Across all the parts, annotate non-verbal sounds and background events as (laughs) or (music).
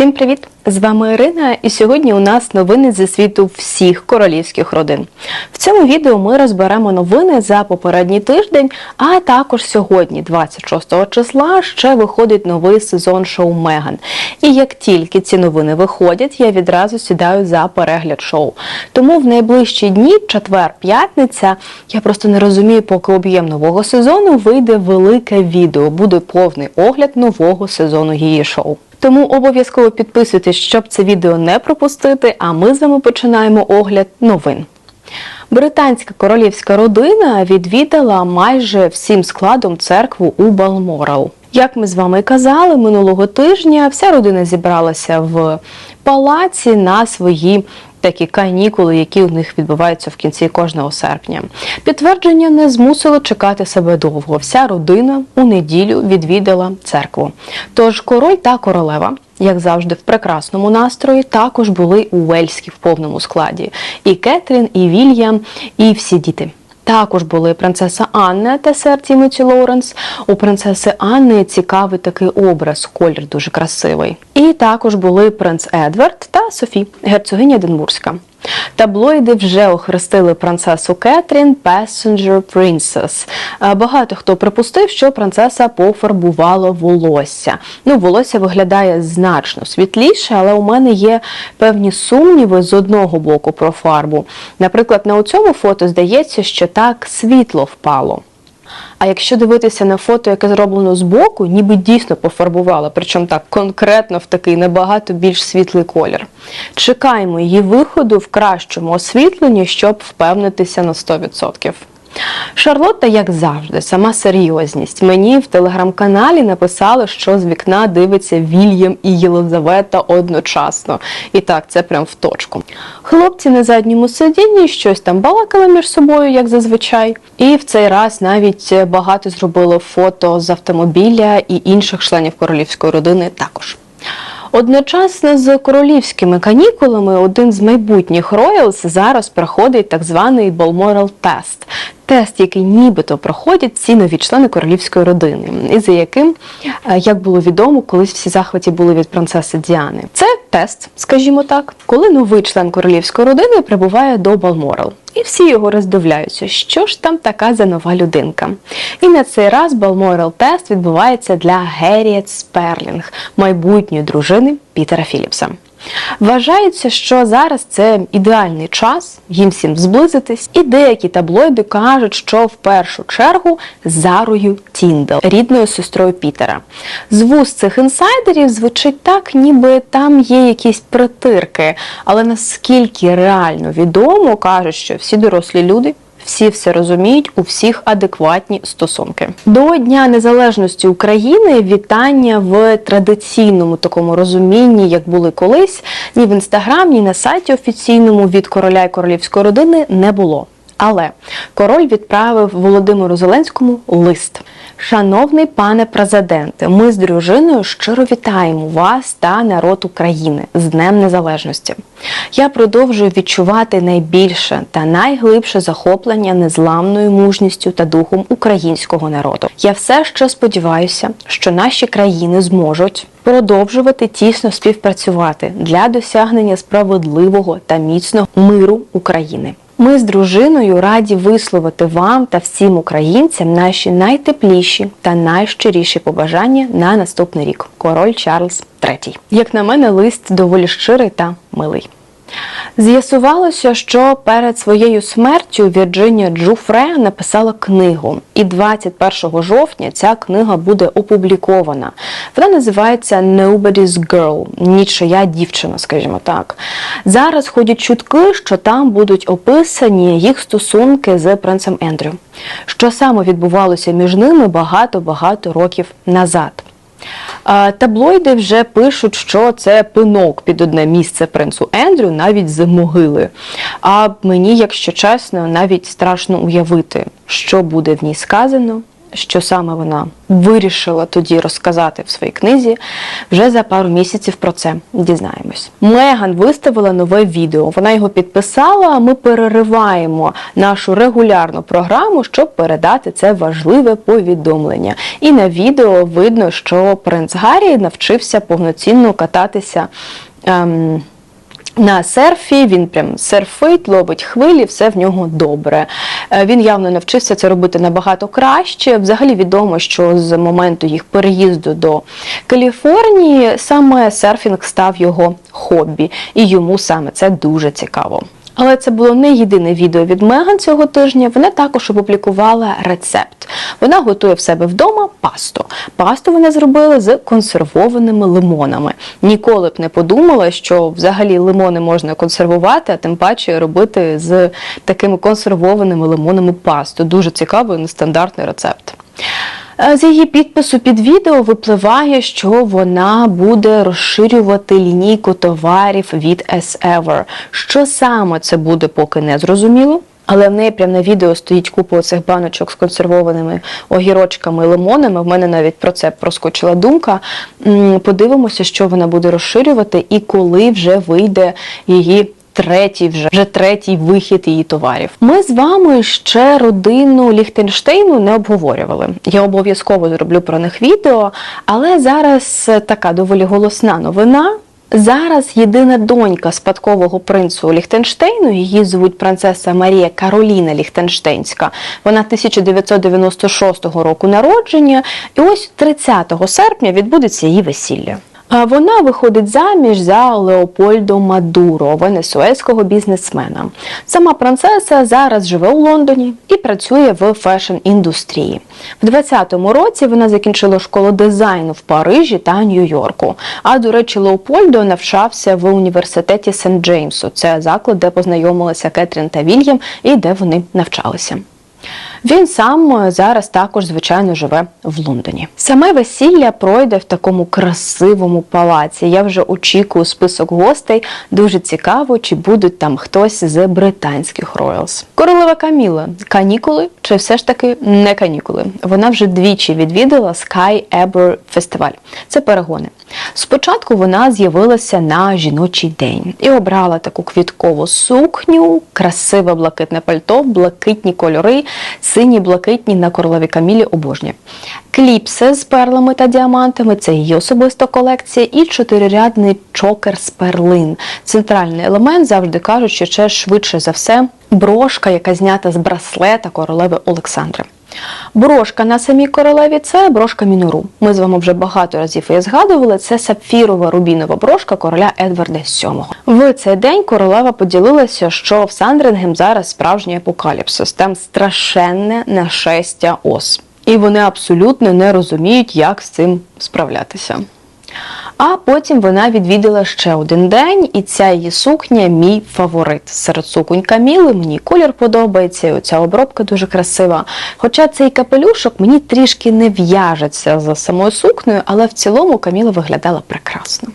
Всім привіт! З вами Ірина, і сьогодні у нас новини зі світу всіх королівських родин. В цьому відео ми розберемо новини за попередній тиждень, а також сьогодні, 26 числа, ще виходить новий сезон шоу Меган. І як тільки ці новини виходять, я відразу сідаю за перегляд шоу. Тому в найближчі дні, четвер, п'ятниця, я просто не розумію, поки об'єм нового сезону вийде велике відео. Буде повний огляд нового сезону її шоу. Тому обов'язково підписуйтесь, щоб це відео не пропустити. А ми з вами починаємо огляд новин. Британська королівська родина відвідала майже всім складом церкву у Балморал. Як ми з вами казали, минулого тижня вся родина зібралася в палаці на свої такі канікули, які у них відбуваються в кінці кожного серпня. Підтвердження не змусило чекати себе довго. Вся родина у неділю відвідала церкву. Тож король та королева. Як завжди, в прекрасному настрої також були у Вельській в повному складі. І Кетрін, і Вільям, і всі діти. Також були принцеса Анна та сер Тімоті Лоуренс. У принцеси Анни цікавий такий образ, колір дуже красивий. І також були принц Едвард та Софі, герцогиня Единбурзька. Таблоїди вже охрестили принцесу Кетрін Passenger Princess. Е, Багато хто припустив, що принцеса пофарбувала волосся. Ну, волосся виглядає значно світліше, але у мене є певні сумніви з одного боку про фарбу. Наприклад, на цьому фото здається, що так світло впало. А якщо дивитися на фото, яке зроблено збоку, ніби дійсно пофарбувала, причому так конкретно в такий набагато більш світлий колір. Чекаємо її виходу в кращому освітленні, щоб впевнитися на 100%. Шарлотта, як завжди, сама серйозність. Мені в телеграм-каналі написали, що з вікна дивиться Вільям і Єлизавета одночасно. І так, це прям в точку. Хлопці на задньому сидінні щось там балакали між собою, як зазвичай. І в цей раз навіть багато зробили фото з автомобіля і інших членів королівської родини також. Одночасно з королівськими канікулами один з майбутніх роялс зараз проходить так званий Balmoral тест. Тест, який нібито проходять ці нові члени королівської родини, і за яким, е, як було відомо, колись всі захваті були від принцеси Діани. Це тест, скажімо так, коли новий член королівської родини прибуває до Балморал. І всі його роздивляються, що ж там така за нова людинка. І на цей раз Балморал тест відбувається для Герріет Сперлінг, майбутньої дружини Пітера Філіпса. Вважається, що зараз це ідеальний час їм всім зблизитись, і деякі таблоїди кажуть, що в першу чергу Зарою Тіндал, рідною сестрою Пітера. З вуст цих інсайдерів звучить так, ніби там є якісь притирки, але наскільки реально відомо, кажуть, що всі дорослі люди. Всі все розуміють, у всіх адекватні стосунки. До Дня Незалежності України вітання в традиційному такому розумінні, як були колись, ні в інстаграм, ні на сайті офіційному від короля і королівської родини не було. Але король відправив Володимиру Зеленському лист. Шановний пане президенте, ми з дружиною щиро вітаємо вас та народ України з Днем Незалежності. Я продовжую відчувати найбільше та найглибше захоплення незламною мужністю та духом українського народу. Я все ще сподіваюся, що наші країни зможуть продовжувати тісно співпрацювати для досягнення справедливого та міцного миру України. Ми з дружиною раді висловити вам та всім українцям наші найтепліші та найщиріші побажання на наступний рік. Король Чарльз III. Як на мене, лист доволі щирий та милий. З'ясувалося, що перед своєю смертю Вірджинія Джуфре написала книгу, і 21 жовтня ця книга буде опублікована. Вона називається Nobody's Girl, нічия дівчина, скажімо так. Зараз ходять чутки, що там будуть описані їх стосунки з принцем Ендрю, що саме відбувалося між ними багато-багато років назад. Таблоїди вже пишуть, що це пинок під одне місце принцу Ендрю, навіть з могили. А мені, якщо чесно, навіть страшно уявити, що буде в ній сказано що саме вона вирішила тоді розказати в своїй книзі, вже за пару місяців про це дізнаємось. Меган виставила нове відео. Вона його підписала. а Ми перериваємо нашу регулярну програму, щоб передати це важливе повідомлення. І на відео видно, що принц Гаррі навчився повноцінно кататися. Ем, на серфі він прям серфить, ловить хвилі, все в нього добре. Е, Він явно навчився це робити набагато краще. Взагалі відомо, що з моменту їх переїзду до Каліфорнії саме серфінг став його хобі, і йому саме це дуже цікаво. Але це було не єдине відео від Меган цього тижня. Вона також опублікувала рецепт. Вона готує в себе вдома пасту. Пасту вона зробила з консервованими лимонами. Ніколи б не подумала, що взагалі лимони можна консервувати, а тим паче робити з такими консервованими лимонами пасту. Дуже цікавий нестандартний рецепт. Е, З її підпису під відео випливає, що вона буде розширювати лінійку товарів від S-Ever. Що саме це буде, поки не зрозуміло. Але в неї прямо на відео стоїть купа оцих баночок з консервованими огірочками і лимонами. В мене навіть про це проскочила думка. Подивимося, що вона буде розширювати і коли вже вийде її третій вже вже третій вихід її товарів. Ми з вами ще родину Ліхтенштейну не обговорювали. Я обов'язково зроблю про них відео, але зараз така доволі голосна новина. Зараз єдина донька спадкового принцу Ліхтенштейну, її звуть принцеса Марія Кароліна Ліхтенштейнська. Вона 1996 року народження, і ось 30 серпня відбудеться її весілля. Вона виходить заміж за Леопольдо Мадуро, венесуельського бізнесмена. Сама принцеса зараз живе у Лондоні і працює в фешн-індустрії. В 20-му році вона закінчила школу дизайну в Парижі та Нью-Йорку. А до речі, Леопольдо навчався в університеті Сент-Джеймсу. Це заклад, де познайомилися Кетрін та Вільям і де вони навчалися. Він сам е, зараз також, звичайно, живе в Лондоні. Саме весілля пройде в такому красивому палаці. Я вже очікую список гостей. Дуже цікаво, чи будуть там хтось з британських роялс. Королева Каміла канікули чи все ж таки не канікули? Вона вже двічі відвідала Sky Ever фестиваль. Це перегони. Спочатку вона з'явилася на жіночий день і обрала таку квіткову сукню, красиве блакитне пальто, блакитні кольори, сині блакитні на королеві Камілі обожні. Кліпси з перлами та діамантами це її особиста колекція, і чотирирядний чокер з перлин. Центральний елемент завжди кажуть, що це швидше за все брошка, яка знята з браслета королеви Олександри. Брошка на самій королеві це брошка мінору. Ми з вами вже багато разів її згадували. Це сапфірова рубінова брошка короля Едварда VII. В цей день королева поділилася, що в Сандрингем зараз справжній апокаліпсис. Там страшенне нашестя ос. І вони абсолютно не розуміють, як з цим справлятися. А потім вона відвідала ще один день, і ця її сукня мій фаворит. Серед суконь Каміли мені колір подобається, і оця обробка дуже красива. Хоча цей капелюшок мені трішки не в'яжеться за самою сукнею, але в цілому Каміла виглядала прекрасно.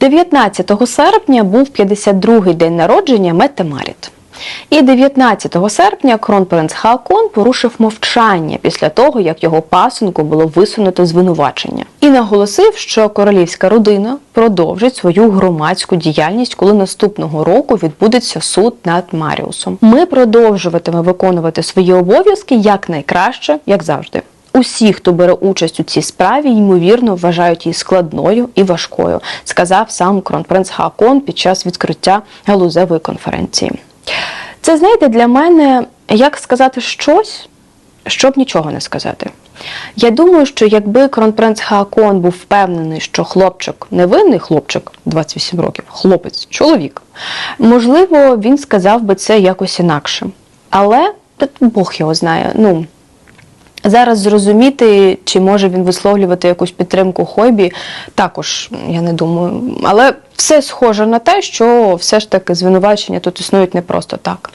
19 серпня був 52-й день народження Метте Маріт. І 19 серпня кронпринц Хаакон порушив мовчання після того, як його пасунку було висунуто звинувачення, і наголосив, що королівська родина продовжить свою громадську діяльність, коли наступного року відбудеться суд над Маріусом. Ми продовжуватиме виконувати свої обов'язки якнайкраще, як завжди. Усі, хто бере участь у цій справі, ймовірно вважають її складною і важкою, сказав сам кронпринц Хаакон під час відкриття галузевої конференції. Це, знаєте, для мене як сказати щось, щоб нічого не сказати. Я думаю, що якби кронпринц Хаакон був впевнений, що хлопчик невинний хлопчик, 28 років, хлопець, чоловік, можливо, він сказав би це якось інакше. Але Бог його знає. Ну, Зараз зрозуміти, чи може він висловлювати якусь підтримку хобі, також я не думаю. Але все схоже на те, що все ж таки звинувачення тут існують не просто так.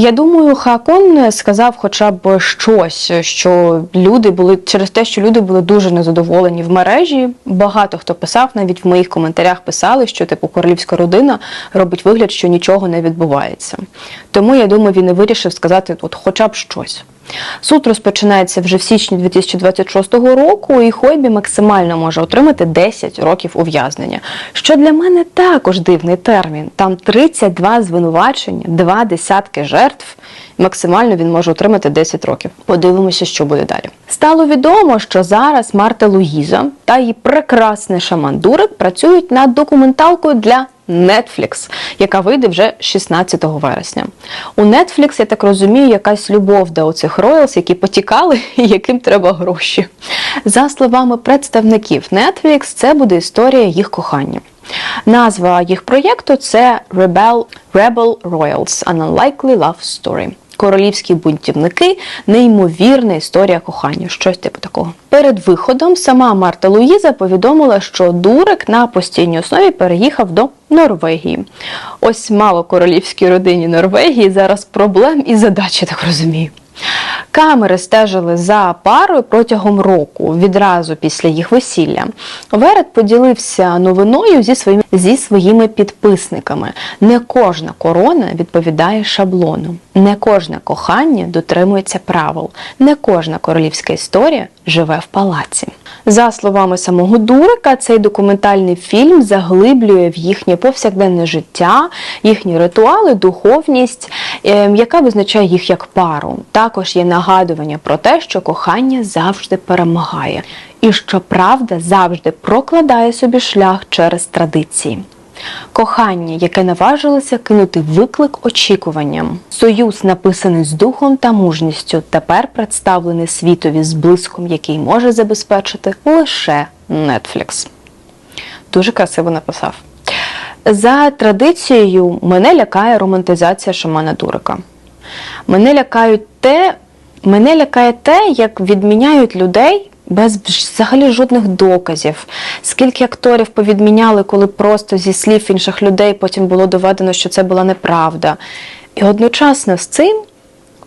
Я думаю, Хакон сказав хоча б щось, що люди були через те, що люди були дуже незадоволені в мережі. Багато хто писав, навіть в моїх коментарях писали, що типу королівська родина робить вигляд, що нічого не відбувається. Тому я думаю, він і вирішив сказати, от хоча б щось. Суд розпочинається вже в січні 2026 року, і Хойбі максимально може отримати 10 років ув'язнення. Що для мене також дивний термін. Там 32 звинувачення, два десятки жертв. Максимально він може отримати 10 років. Подивимося, що буде далі. Стало відомо, що зараз Марта Луїза та її прекрасний шаман Дурик працюють над документалкою для Netflix, яка вийде вже 16 вересня. У Netflix, я так розумію, якась любов до оцих роялс, які потікали (laughs) і яким треба гроші. За словами представників Netflix, це буде історія їх кохання. Назва їх проєкту це Rebel, Rebel Royals – An Unlikely Love Story. Королівські бунтівники, неймовірна історія кохання, щось типу такого. Перед виходом сама Марта Луїза повідомила, що Дурик на постійній основі переїхав до Норвегії. Ось мало королівській родині Норвегії зараз проблем і задачі, так розумію. Камери стежили за парою протягом року, відразу після їх весілля. Верет поділився новиною зі своїми, зі своїми підписниками. Не кожна корона відповідає шаблону, не кожне кохання дотримується правил, не кожна королівська історія живе в палаці. За словами самого Дурика, цей документальний фільм заглиблює в їхнє повсякденне життя, їхні ритуали, духовність, е, яка визначає їх як пару. Також є нагадування про те, що кохання завжди перемагає, і що правда завжди прокладає собі шлях через традиції. Кохання, яке наважилося кинути виклик очікуванням. Союз, написаний з духом та мужністю, тепер представлений світові з блиском, який може забезпечити лише Netflix. Дуже красиво написав. За традицією, мене лякає романтизація шамана Дурика. Мене лякають те, мене лякає те, як відміняють людей без взагалі жодних доказів. Скільки акторів повідміняли, коли просто зі слів інших людей потім було доведено, що це була неправда. І одночасно з цим,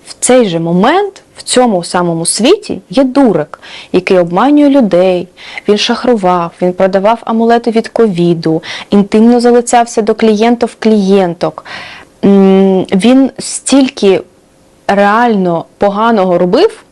в цей же момент, в цьому самому світі є дурик, який обманює людей, він шахрував, він продавав амулети від ковіду, інтимно залицявся до клієнтів клієнток. Він стільки реально поганого робив,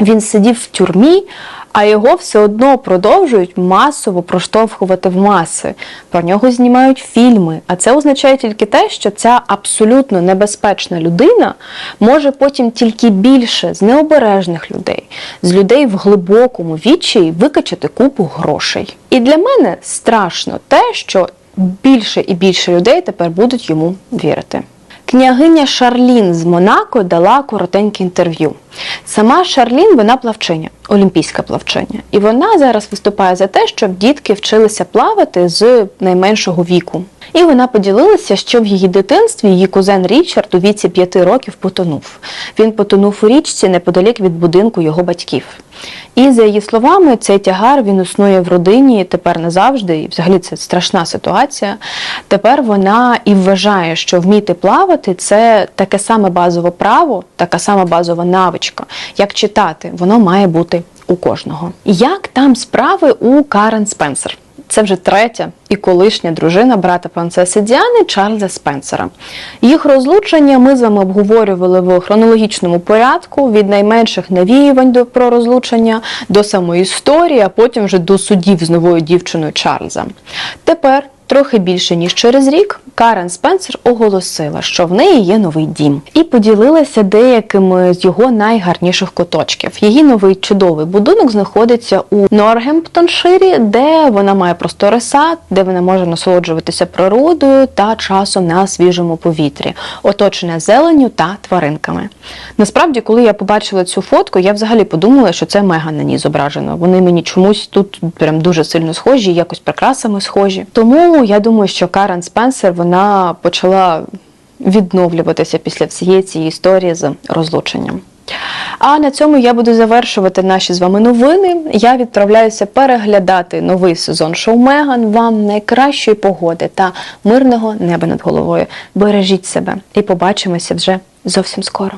він сидів в тюрмі, а його все одно продовжують масово проштовхувати в маси. Про нього знімають фільми. А це означає тільки те, що ця абсолютно небезпечна людина може потім тільки більше з необережних людей, з людей в глибокому відчаї викачати купу грошей. І для мене страшно те, що більше і більше людей тепер будуть йому вірити. Княгиня Шарлін з Монако дала коротеньке інтерв'ю. Сама Шарлін вона плавчиня, олімпійська плавчиня. І вона зараз виступає за те, щоб дітки вчилися плавати з найменшого віку. І вона поділилася, що в її дитинстві її кузен Річард у віці 5 років потонув. Він потонув у річці неподалік від будинку його батьків. І за її словами, цей тягар він існує в родині тепер назавжди, і взагалі це страшна ситуація. Тепер вона і вважає, що вміти плавати це таке саме базове право, така сама базова навичка. Як читати, воно має бути у кожного. Як там справи у Карен Спенсер? Це вже третя і колишня дружина брата принцеси Діани Чарльза Спенсера. Їх розлучення ми з вами обговорювали в хронологічному порядку від найменших навіювань про розлучення до самої історії, а потім вже до судів з новою дівчиною Чарльза. Тепер. Трохи більше ніж через рік Карен Спенсер оголосила, що в неї є новий дім, і поділилася деякими з його найгарніших куточків. Її новий чудовий будинок знаходиться у Норгемптонширі, де вона має просторий сад, де вона може насолоджуватися природою та часом на свіжому повітрі, оточена зеленню та тваринками. Насправді, коли я побачила цю фотку, я взагалі подумала, що це Меган на ній зображено. Вони мені чомусь тут прям дуже сильно схожі, якось прикрасами схожі. Тому я думаю, що Карен Спенсер вона почала відновлюватися після всієї цієї історії з розлученням. А на цьому я буду завершувати наші з вами новини. Я відправляюся переглядати новий сезон шоу Меган. Вам найкращої погоди та мирного неба над головою. Бережіть себе і побачимося вже зовсім скоро.